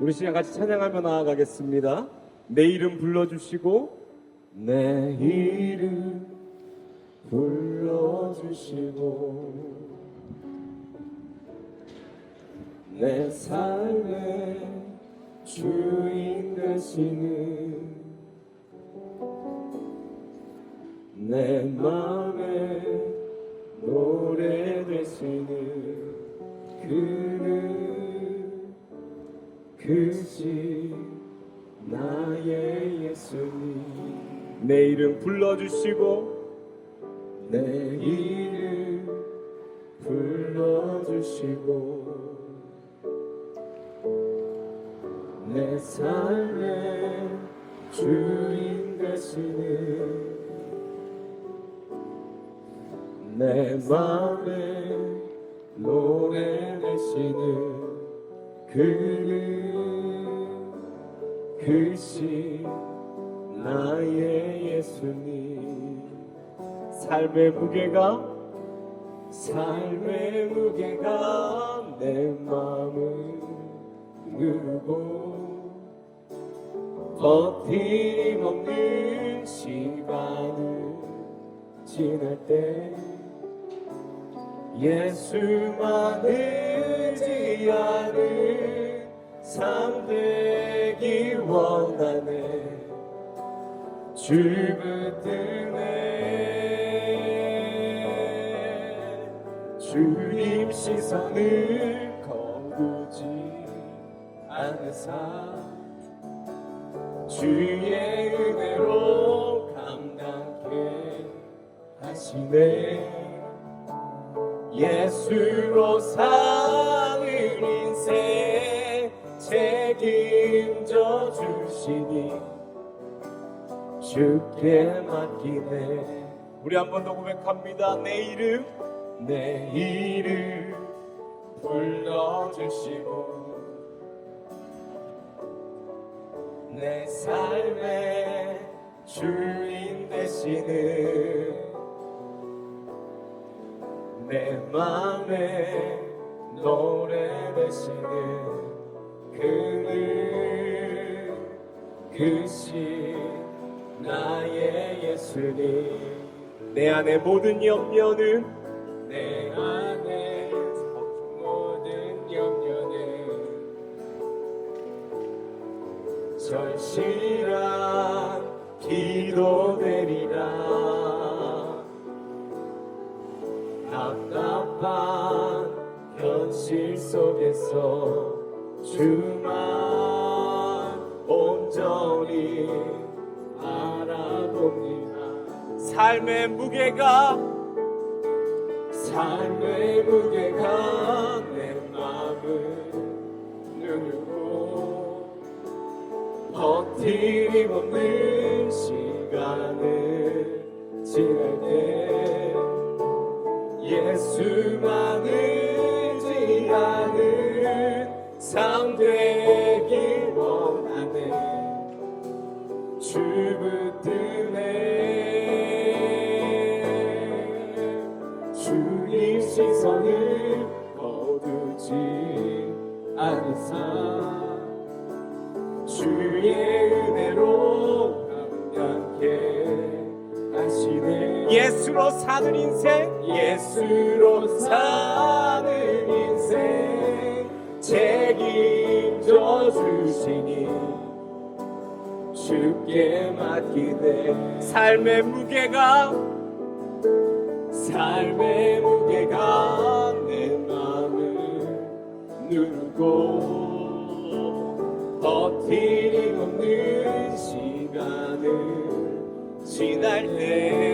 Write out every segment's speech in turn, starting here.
우리 시간 같이 찬양하며 나아가겠습니다. 내 이름 불러주시고 내 이름 불러주시고 내 삶의 주인 되시는 내 맘에 노래 되시는 그는 그시 나의 예수님. 내 이름 불러주시고 내 이름 불러주시고 내 삶의 주인 되시는 내 맘에 노래 되시는 그는 그시 나의 예수님. 삶의 무게가 삶의 무게가 내 마음을 누르고 버팀 없는 시간을 지날 때 예수만 의지하는 삶 되기 원하네. 주부들네 주님 시선을 거두지 않으사 주의 은혜로 감당케 하시네. 예수로 사 주시니 주께 맡기네. 우리 한 번 더 고백합니다. 내 이름 내 이름 불러주시고 내 삶의 주인 되시는 내 맘에 노래 되시는 그는 그시 나의 예수님. 내 안의 모든 염려는? 내 안의 모든 염려는 절실한 기도되리라 답답한 현실 속에서 주만 삶의 무게가 삶의 무게가 내 마음을 누르고 버팀 없는 시간을 지날 때 예수만 의지하는 삶 되기 원하네 사는 인생? 예수로 사는 인생. 책임져 주시니 주께 맡기네. 삶의 무게가 삶의 무게가 내 마음을 누르고 버팀 없는 시간을 지날 때예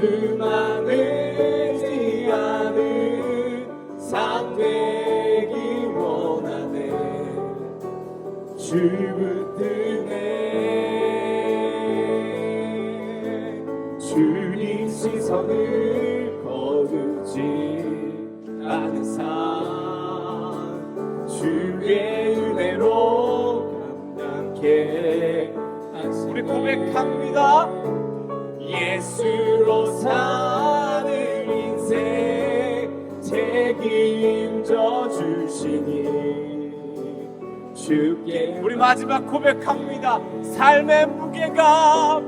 수만 의지하는 삶 되기 원하네. 주 붙드네. 주님 시선을 거두지 않으사 주의 은혜로 감당케 우리 고백합니다 예수로 사는 인생 책임져 주시니. 주께 우리 마지막 고백합니다. 삶의 무게가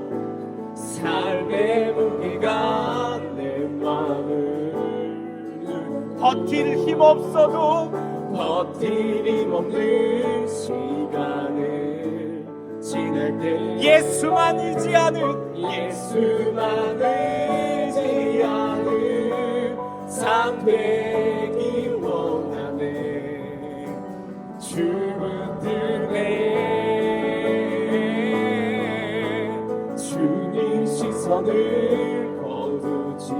삶의 무게가 내 마음을 버틸 힘 없어도 버틸 힘 없는 시간을 지날 때 예수만 의지하는 예수만 의지하는 삶 되기 원하네. 주문 등에 주님 시선을 거두지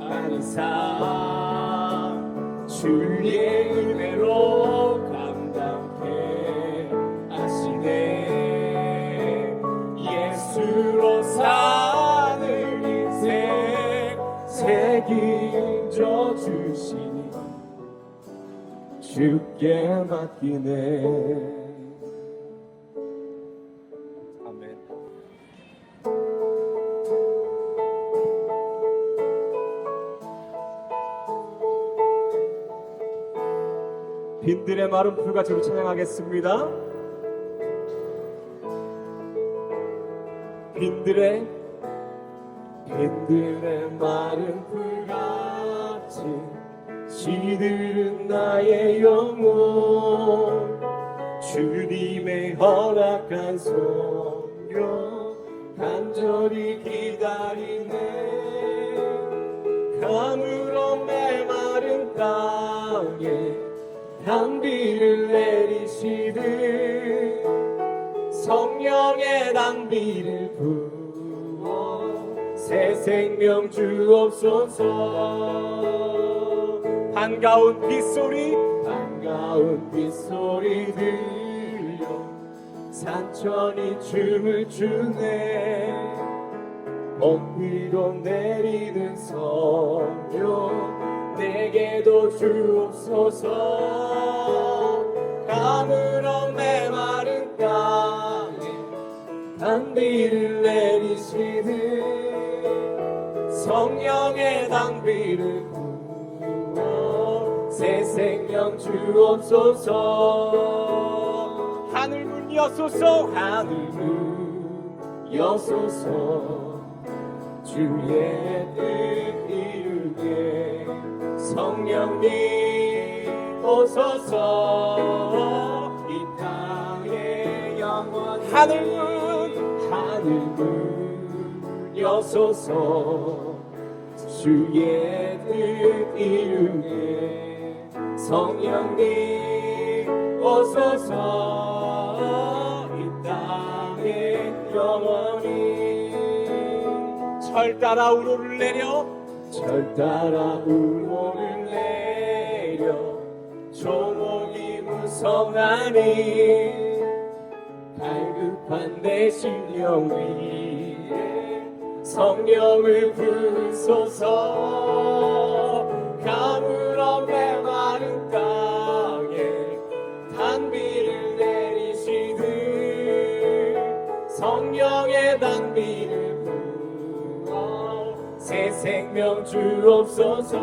않은 삶 주의 은혜로 주께 맡기네. 아멘. 빈들의 마른 풀같이로 찬양하겠습니다. 빈들의 빈들의 마른 풀같이 시들은 나의 영혼. 주님의 허락한 소녀 간절히 기다리네. 가물어 메마른 땅에 단비를 내리시듯 성령의 단비를 부어 새 생명 주옵소서 반가운 빗소리. 반가운 빗소리 들려. 산천이 춤을 추네. 몸 위로 내리는 성령 내게도 주옵소서. 가물어 메마른 땅에 단비를 내리시듯 성령의 단비를 새 생명 주옵소서. 하늘 문 여소서. 하늘 문 여소서. 주의 뜻 이루게. 성령님 오소서. 이 땅의 영원 하늘 문 하늘 문 여소서. 주의 뜻 이루게 성령님 오소서 이 땅에 영원히 철 따라 우로를 내려. 절 따라 우로를 내려. 조목이 무성하니 갈급한 내 심령 위에 성령을 부소서. 가물 생명 주옵소서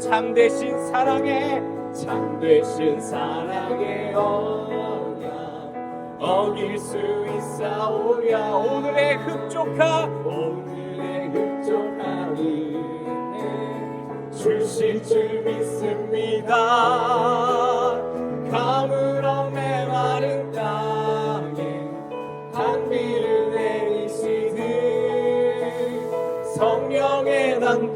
참되신 사랑에 참되신 사랑의 언약 어길 수 있사오랴. 오늘의 흡족하 오늘의 흡족한 은혜 주실 줄 믿습니다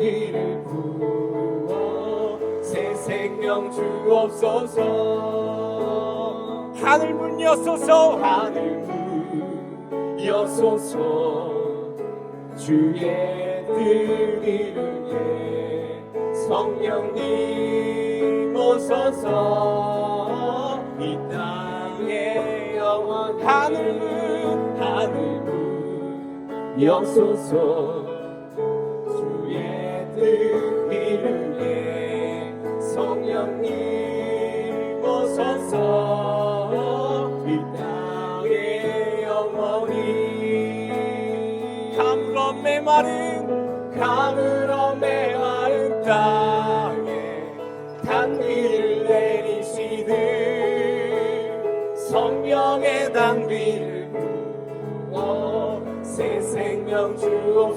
단비를 부어 새 생명 주옵소서 하늘 문 여소서 하늘 문 여소서. 주의 뜻 이루게 성령님 오소서. 이 땅에 영원 하늘 문 하늘 문 여소서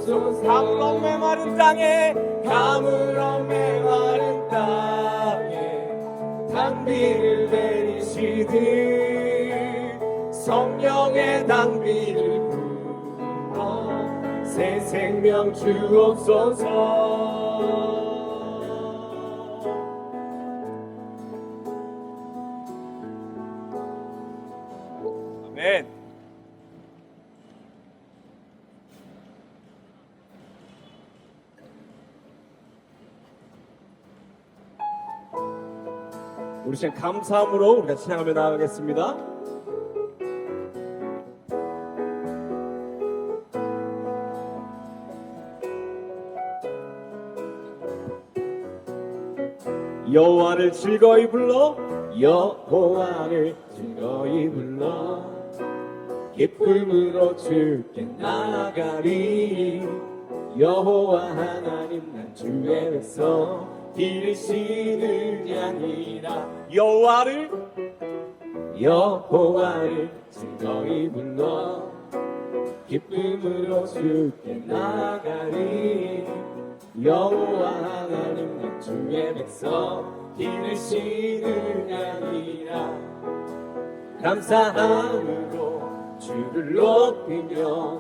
가물어 메마른 땅에 가물어 메마른 땅에 단비를 내리시듯 성령의 단비를 부어 새 생명 주옵소서 우리 시간 감사함으로 우리가 찬양하며 나아가겠습니다. 여호와를 즐거이 불러 여호와를 즐거이 불러. 기쁨으로 주께 나가리. 여호와 하나님 난 주의 백성 기르시는 양이라 여호와를 여호와를 즐거이 불러 기쁨으로 주께 나가리. 여호와 하나님 난 주의 백성 기르시는 양이라 감사함으로 주를 높이며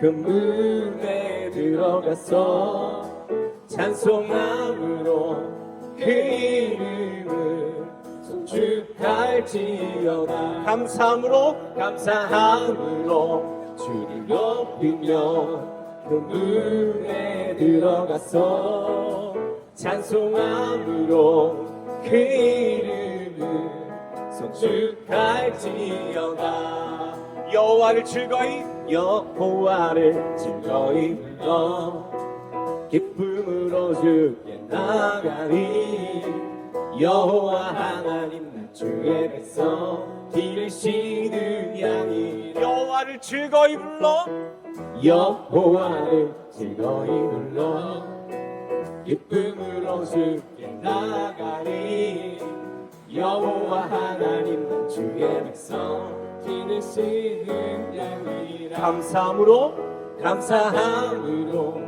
그 문에 들어가서 찬송함으로 그 이름을 송축할지어다. 감사함으로 감사함으로 주를 높이며 그 문에 들어가서 찬송함으로 그 이름을 송축할지어다. 여호와를 즐거이 여호와를 즐거이 불러 기쁨 주께 나가리. 여호와 하나님 난 주의 백성 기르시는 양이 여호와를 즐거이 불러. 여호와를 즐거이 불러. 기쁨으로 주께 나가리. 여호와 하나님 난 주의 백성 기르시는 양이라. 감사함으로 감사함으로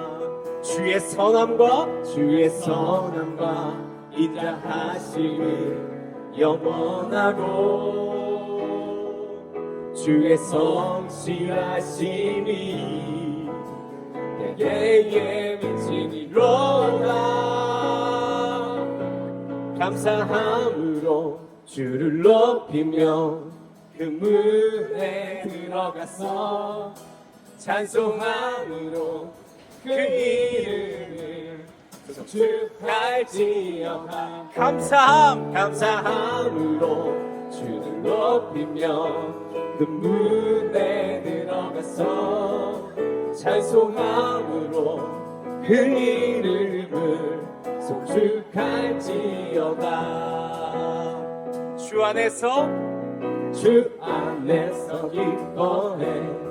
주의 선함과 주의 선함과 인자하심을 영원하고 주의 성실하심이 내게 미치니로다 감사함으로 주를 높이며 그 문에 들어가서 찬송함으로 그 이름을 송축할지어다 감사함 감사함으로 주를 높이며 그 문에 들어가서 찬송함으로 그 이름을 송축할지어다. 주 안에서 주 안에서 기뻐해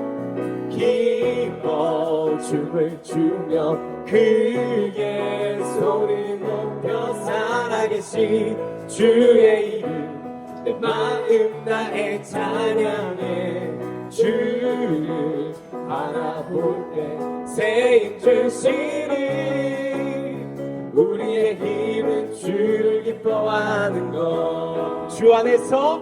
기뻐 춤을 추며 크게 소리 높여 살아계신 주의 이름 내 마음 나의 찬양해 주를 바라볼 때새힘 주시니 우리의 힘은 주를 기뻐하는 것 주 안에서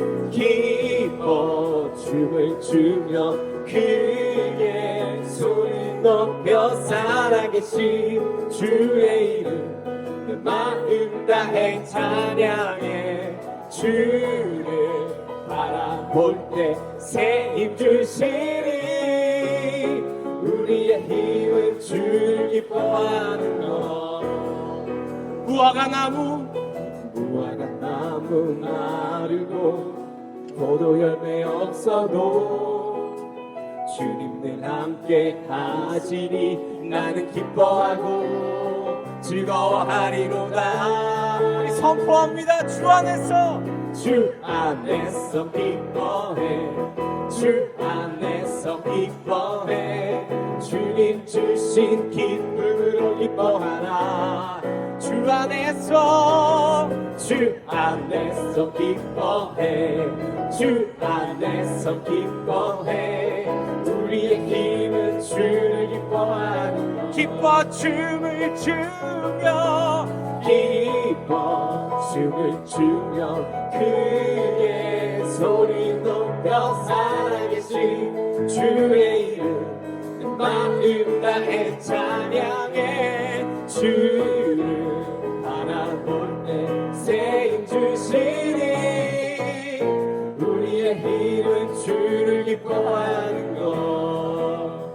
기뻐 춤을 추며 크게 소리 높여 살아계신 주의 이름 내 마음 다해 찬양해 주를 바라볼 때새힘 주시리. 우리의 힘은 주를 기뻐하는 것. 무화과 나무 무화과 나무 마르고 포도 열매 없어도 주님 늘 함께 하시니 나는 기뻐하고 즐거워하리로다. 우리 선포합니다. 주 안에서. 주 안에서 기뻐해. 주 안에서 기뻐해. 주님 주신 기쁨으로 기뻐하라. 주 안에서. 주 안에서 기뻐해 주 안에서 기뻐해 우리의 힘은 주를 기뻐하는 것. 기뻐 춤을 추며 기뻐 춤을 추며 크게 소리 높여 살아계신 주의 이름 내 마음 다해 찬양해 주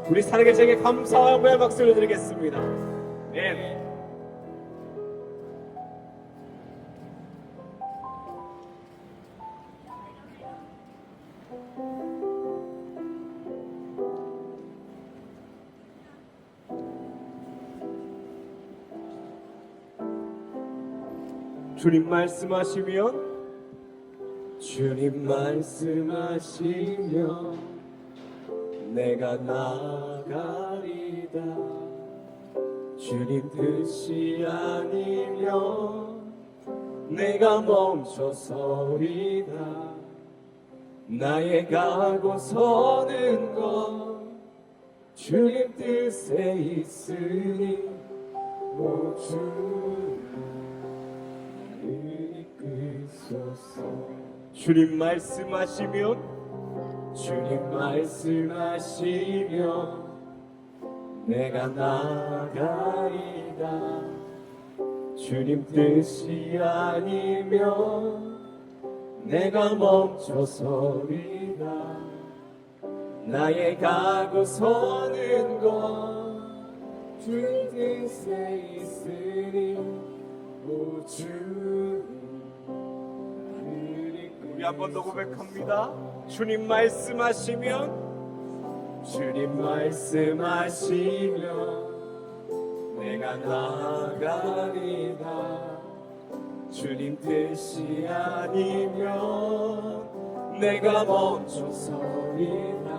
우리 살아계시게 감사하며 박수를 드리겠습니다 네. 주님 말씀하시면 주님 말씀하시면 내가 나가리다. 주님 뜻이 아니면 내가 멈춰서리다. 나의 가고 서는 것 주님 뜻에 있으니 모주 이끌소서. 주님 말씀하시면 주님 말씀하시면 내가 나가리다 주님 뜻이 아니면 내가 멈춰서리다 나의 가고 서는 것 주님 뜻에 있으니 오주 우리 한 번 더 고백합니다 주님 말씀하시면 주님 말씀하시면 내가 나가리다. 주님 뜻이 아니면 내가 멈춰서리다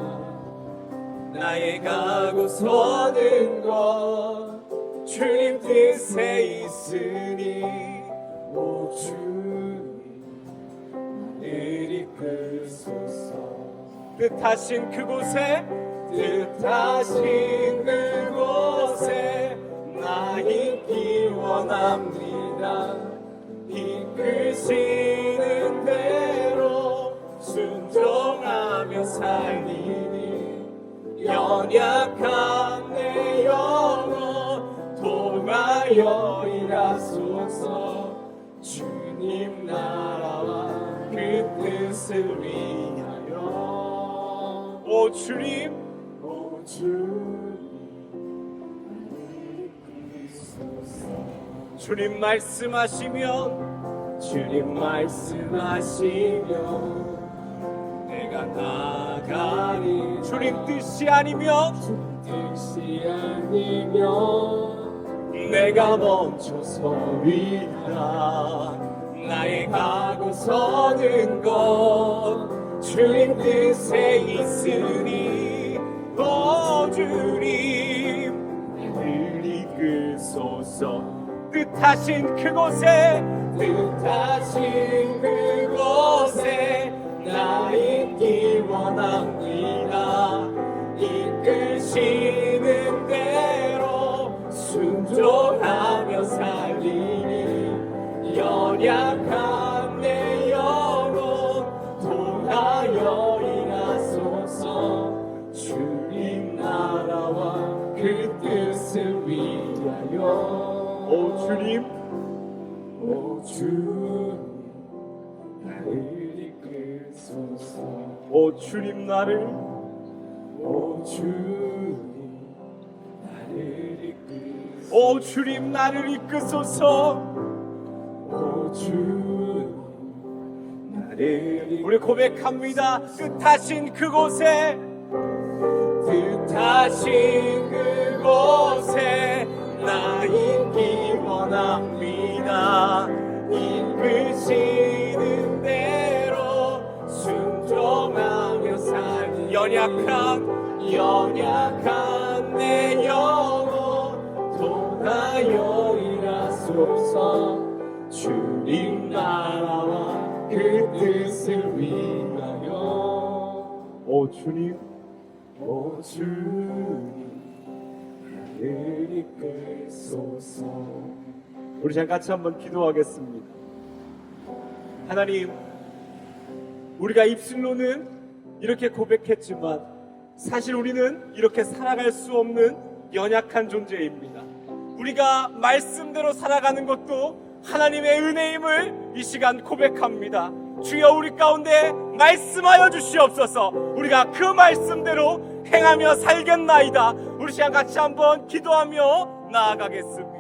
나의 가고 서는 것 주님 뜻에 있으니 오 주님 나를 이끌소서 뜻하신 그곳에 뜻하신 그곳에 나 있기 원합니다. 이끄시는 대로 순종하며 살리니 연약한 내 영혼 통하여 주님 말씀하시면 주님 말씀하시면 내가 나가리 주님 뜻이 아니면 뜻이 아니면 내가 멈춰 서리라. 나의 가고 서는 것 주님 뜻에 있으니 오 주님. 나를 이끌소서 뜻하신 그곳에 뜻하신 그곳에 나 있기 원합니다. 이끄시는 대로 순종하며 살리니 연약 주님. 오 주님 나를 이끌소서 오 주님 나를. 오 주님 나를 이끌소서 오 주님 나를 이끄소서. 오 주님 나를 이끌소서 우리 고백합니다. 뜻하신 그곳에. 뜻하신 그곳에 나 있기 원합니다. 이끄시는 대로 순종하며 살 연약한 연약한 내 영혼 통하여 일하소서. 주님 나라와 그 뜻을 위하여. 오 주님. 오 주님. 나를 이끌소서 우리 자 같이 한번 기도하겠습니다. 하나님, 우리가 입술로는 이렇게 고백했지만 사실 우리는 이렇게 살아갈 수 없는 연약한 존재입니다. 우리가 말씀대로 살아가는 것도 하나님의 은혜임을 이 시간 고백합니다. 주여 우리 가운데 말씀하여 주시옵소서. 우리가 그 말씀대로 행하며 살겠나이다. 우리 시간 같이 한번 기도하며 나아가겠습니다.